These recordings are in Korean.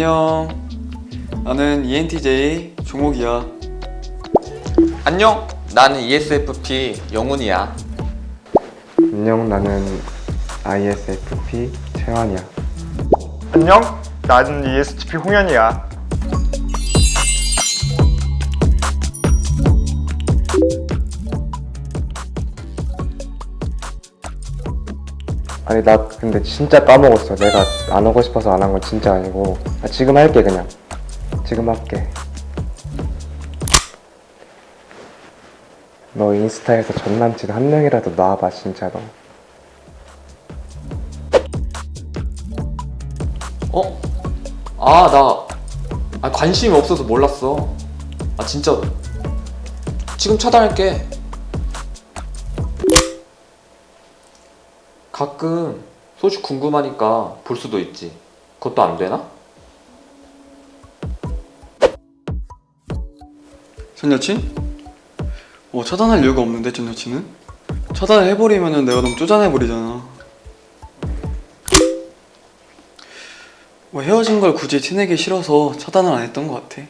안녕. 나는 ENTJ 종옥이야. 안녕. 나는 ESFP 영훈이야. 안녕 나는 ISFP 채환이야 안녕. 나는 ESTP 홍현이야. 아니 나 근데 진짜 까먹었어 내가 안 하고 싶어서 안 한 건 진짜 아니고 아, 지금 할게 그냥 지금 할게 너 인스타에서 전 남친 한 명이라도 놔봐 진짜로 어? 아, 나 아, 관심이 없어서 몰랐어. 아, 진짜 지금 차단할게. 가끔 소식 궁금하니까 볼 수도 있지. 그것도 안 되나? 전 여친? 어 차단할 이유가 없는데 전 여친은? 차단을 해버리면은 내가 너무 쪼잔해버리잖아. 뭐 헤어진 걸 굳이 티내기 싫어서 차단을 안 했던 것 같아.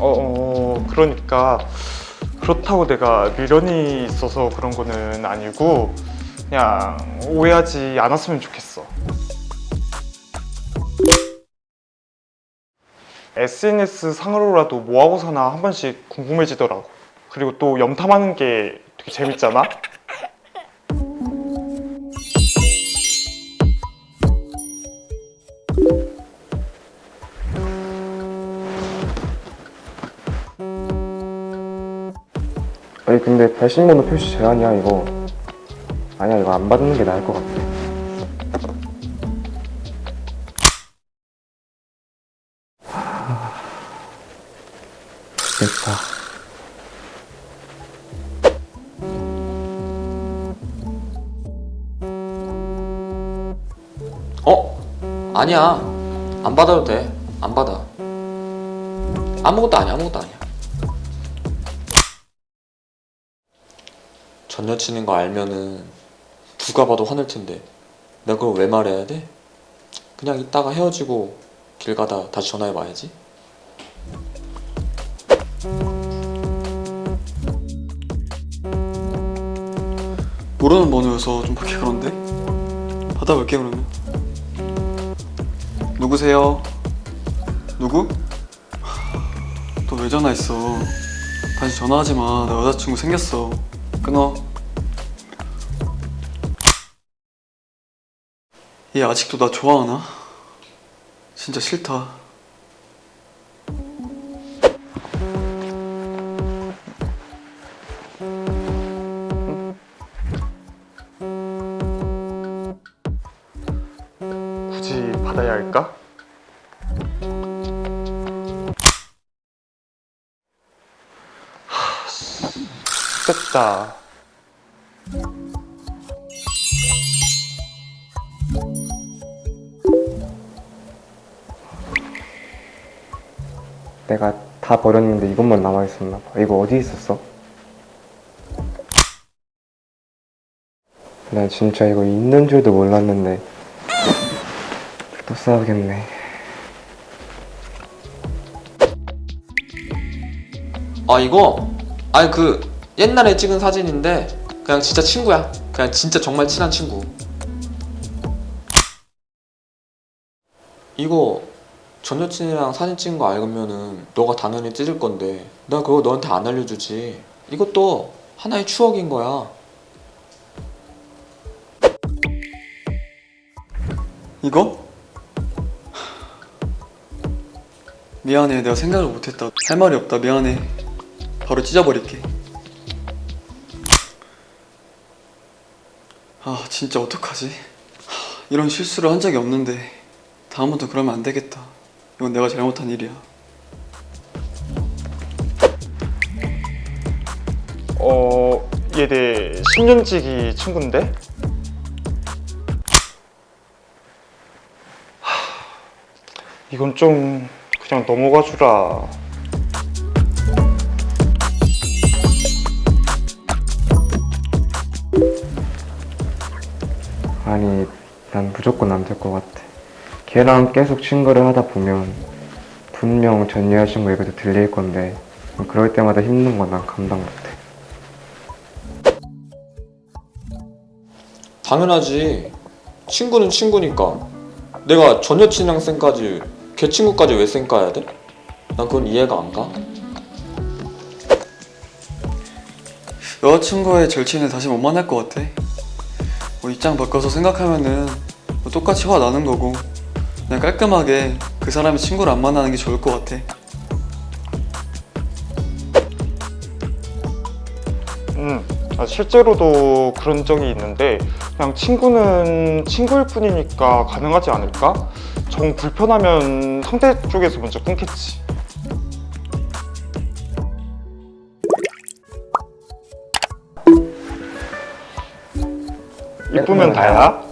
어, 어, 그러니까 그렇다고 내가 미련이 있어서 그런 거는 아니고 그냥 오해하지 않았으면 좋겠어. SNS 상으로라도 뭐 하고 사나 한 번씩 궁금해지더라고. 그리고 또 염탐하는 게 되게 재밌잖아. 아니 근데 발신번호 표시 제한이야 이거 아니야 이거 안 받는 게 나을 것 같아 하... 됐다 어? 아니야. 안 받아도 돼. 안 받아. 아무것도 아니야. 아무것도 아니야. 전 여친인 거 알면은 누가 봐도 화낼 텐데 내가 그걸 왜 말해야 돼? 그냥 이따가 헤어지고 길 가다 다시 전화해 봐야지. 모르는 번호여서 좀 받기 그런데? 받아볼게 그러면. 누구세요? 누구? 너 왜 전화했어? 다시 전화하지 마. 나 여자친구 생겼어. 끊어. 얘 아직도 나 좋아하나? 진짜 싫다. 굳이 받아야 할까? 됐다. 내가 다 버렸는데 이것만 남아있었나 봐 이거 어디 있었어? 난 진짜 이거 있는 줄도 몰랐는데 또 싸우겠네 아 이거 아니 그 옛날에 찍은 사진인데 그냥 진짜 친구야. 그냥 진짜 정말 친한 친구. 이거 전 여친이랑 사진 찍은 거 알면은 너가 당연히 찢을 건데 나 그거 너한테 안 알려주지. 이것도 하나의 추억인 거야. 이거? 미안해 내가 생각을 못했다 할 말이 없다 미안해 바로 찢어버릴게 아 진짜 어떡하지 하, 이런 실수를 한 적이 없는데 다음부터 그러면 안 되겠다 이건 내가 잘못한 일이야 어, 얘내 10년지기 친구인데? 하, 이건 좀 그냥 넘어가 주라. 아니 난 무조건 안될것 같아. 걔랑 계속 친구를 하다 보면 분명 전 여자친구 얘기도 들릴 건데 그럴 때마다 힘든 건 난 감당 못해. 당연하지. 친구는 친구니까. 내가 전 여친이랑 쌩까지 걔 친구까지 왜 쌩까야 돼? 난 그건 이해가 안 가. 여자친구의 절친을 다시 못 만날 것 같아. 뭐 입장 바꿔서 생각하면은 뭐 똑같이 화 나는 거고 그냥 깔끔하게 그 사람의 친구를 안 만나는 게 좋을 것 같아. 음, 아, 실제로도 그런 적이 있는데 그냥 친구는 친구일 뿐이니까 가능하지 않을까? 정 불편하면 상대 쪽에서 먼저 끊겠지. 이쁘면 다야.